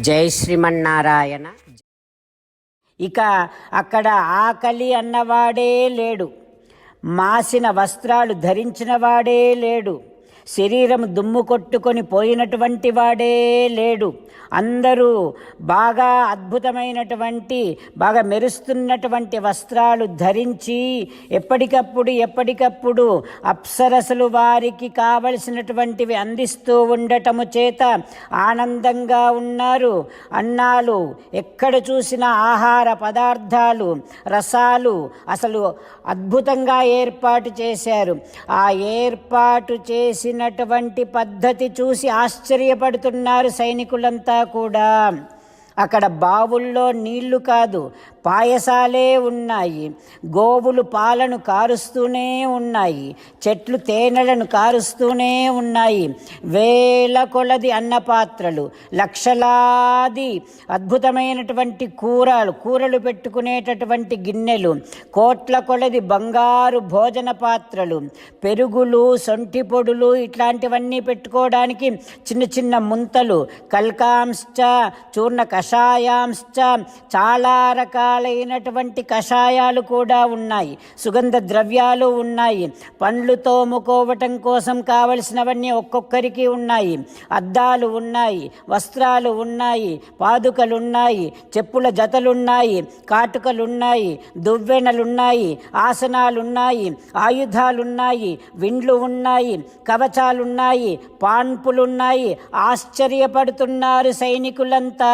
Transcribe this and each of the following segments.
జై శ్రీమన్నారాయణ. ఇక అక్కడ ఆకలి అన్నవాడే లేడు. మాసిన వస్త్రాలు ధరించినవాడే లేడు. శరీరం దుమ్ము కొట్టుకొని పోయినటువంటి వాడే లేడు. అందరూ బాగా అద్భుతమైనటువంటి బాగా మెరుస్తున్నటువంటి వస్త్రాలు ధరించి ఎప్పటికప్పుడు ఎప్పటికప్పుడు అప్సరసలు వారికి కావలసినటువంటివి అందిస్తూ ఉండటము చేత ఆనందంగా ఉన్నారు. అన్నాలు ఎక్కడ చూసిన ఆహార పదార్థాలు రసాలు అసలు అద్భుతంగా ఏర్పాటు చేశారు. ఆ ఏర్పాటు చేసి చేసినటువంటి పద్ధతి చూసి ఆశ్చర్యపడుతున్నారు సైనికులంతా కూడా. అక్కడ బావుల్లో నీళ్ళు కాదు పాయసాలే ఉన్నాయి గోవులు పాలను కారుస్తూనే ఉన్నాయి చెట్లు తేనెలను కారుస్తూనే ఉన్నాయి. వేల కొలది అన్నపాత్రలు లక్షలాది అద్భుతమైనటువంటి కూరలు కూరలు పెట్టుకునేటటువంటి గిన్నెలు కోట్ల కొలది బంగారు భోజన పాత్రలు పెరుగులు సొంటి పొడులు ఇట్లాంటివన్నీ పెట్టుకోవడానికి చిన్న చిన్న ముంతలు కల్కాంశ్చ చూర్ణ కషాయాంశ్చ చాలా రకాలైనటువంటి కషాయాలు కూడా ఉన్నాయి. సుగంధ ద్రవ్యాలు ఉన్నాయి. పండ్లు తోముకోవటం కోసం కావలసినవన్నీ ఒక్కొక్కరికి ఉన్నాయి. అద్దాలు ఉన్నాయి. వస్త్రాలు ఉన్నాయి. పాదుకలు ఉన్నాయి చెప్పుల జతలున్నాయి. కాటుకలున్నాయి. దువ్వెనలున్నాయి. ఆసనాలున్నాయి. ఆయుధాలున్నాయి. విండ్లు ఉన్నాయి. కవచాలున్నాయి. పాన్పులున్నాయి. ఆశ్చర్యపడుతున్నారు సైనికులంతా.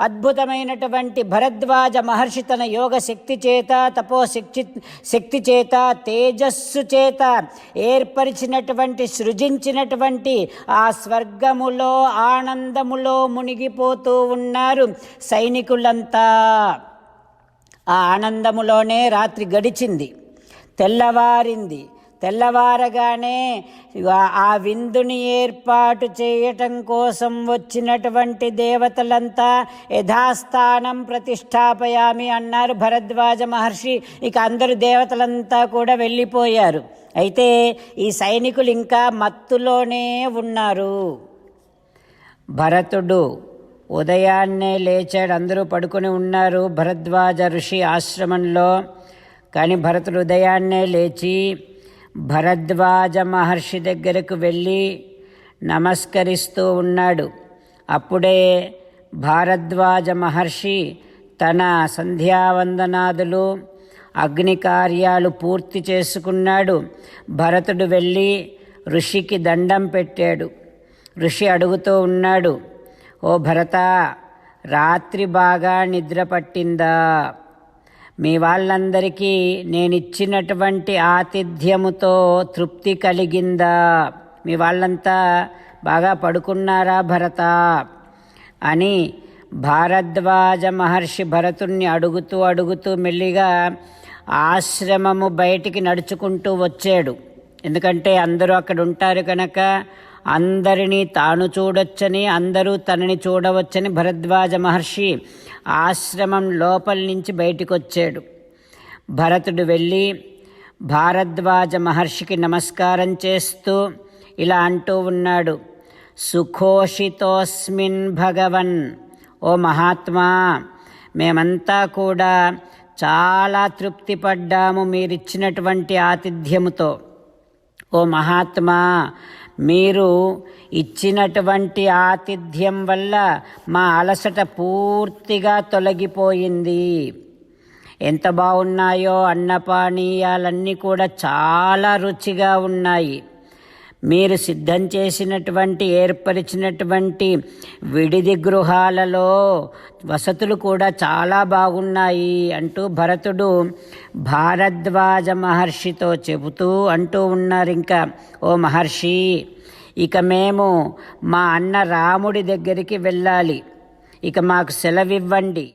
అద్భుతమైనటువంటి భరద్వాజ మహర్షి తన యోగ శక్తి చేత తపో శక్తి శక్తి చేత తేజస్సు చేత ఏర్పరిచినటువంటి సృజించినటువంటి ఆ స్వర్గములో ఆనందములో మునిగిపోతూ ఉన్నారు సైనికులంతా. ఆ ఆనందములోనే రాత్రి గడిచింది తెల్లవారింది. తెల్లవారగానే ఆ- విందుని ఏర్పాటు చేయటం కోసం వచ్చినటువంటి దేవతలంతా యథాస్థానం ప్రతిష్టాపయామి అన్నారు భరద్వాజ మహర్షి. ఇక అందరు దేవతలంతా కూడా వెళ్ళిపోయారు. అయితే ఈ సైనికులు ఇంకా మత్తులోనే ఉన్నారు. భరతుడు ఉదయాన్నే లేచాడు. అందరూ పడుకొని ఉన్నారు భరద్వాజ ఋషి ఆశ్రమంలో. కానీ భరతుడు ఉదయాన్నే లేచి భరద్వాజ మహర్షి దగ్గరకు వెళ్ళి నమస్కరిస్తూ ఉన్నాడు. అప్పుడే భారద్వాజ మహర్షి తన సంధ్యావందనాదులు అగ్ని కార్యాలు పూర్తి చేసుకున్నాడు. భరతుడు వెళ్ళి ఋషికి దండం పెట్టాడు. ఋషి అడుగుతూ ఉన్నాడు ఓ భరత రాత్రి బాగా నిద్ర పట్టిందా? మీ వాళ్ళందరికీ నేనిచ్చినటువంటి ఆతిథ్యముతో తృప్తి కలిగిందా? మీ వాళ్ళంతా బాగా పడుకున్నారా భరత? అని భారద్వాజ మహర్షి భరతుణ్ణి అడుగుతూ అడుగుతూ మెల్లిగా ఆశ్రమము బయటికి నడుచుకుంటూ వచ్చాడు. ఎందుకంటే అందరూ అక్కడ ఉంటారు కనుక అందరినీ తాను చూడొచ్చని అందరూ తనని చూడవచ్చని భరద్వాజ మహర్షి ఆశ్రమం లోపల నుంచి బయటికొచ్చాడు. భరతుడు వెళ్ళి భారద్వాజ మహర్షికి నమస్కారం చేస్తూ ఇలా అంటూ ఉన్నాడు. సుఖోషితోస్మిన్ భగవన్ ఓ మహాత్మా మేమంతా కూడా చాలా తృప్తి పడ్డాము మీరిచ్చినటువంటి ఆతిథ్యముతో. ఓ మహాత్మా మీరు ఇచ్చినటువంటి ఆతిథ్యం వల్ల మా అలసట పూర్తిగా తొలగిపోయింది. ఎంత బాగున్నాయో అన్నపానీయాలన్నీ కూడా చాలా రుచిగా ఉన్నాయి. మీరు సిద్ధం చేసినటువంటి ఏర్పరిచినటువంటి విడిది గృహాలలో వసతులు కూడా చాలా బాగున్నాయి అంటూ భరతుడు భారద్వాజ మహర్షితో చెబుతూ అంటూ ఉన్నారు ఇంకా ఓ మహర్షి ఇక మేము మా అన్న రాముడి దగ్గరికి వెళ్ళాలి. ఇక మాకు సెలవివ్వండి.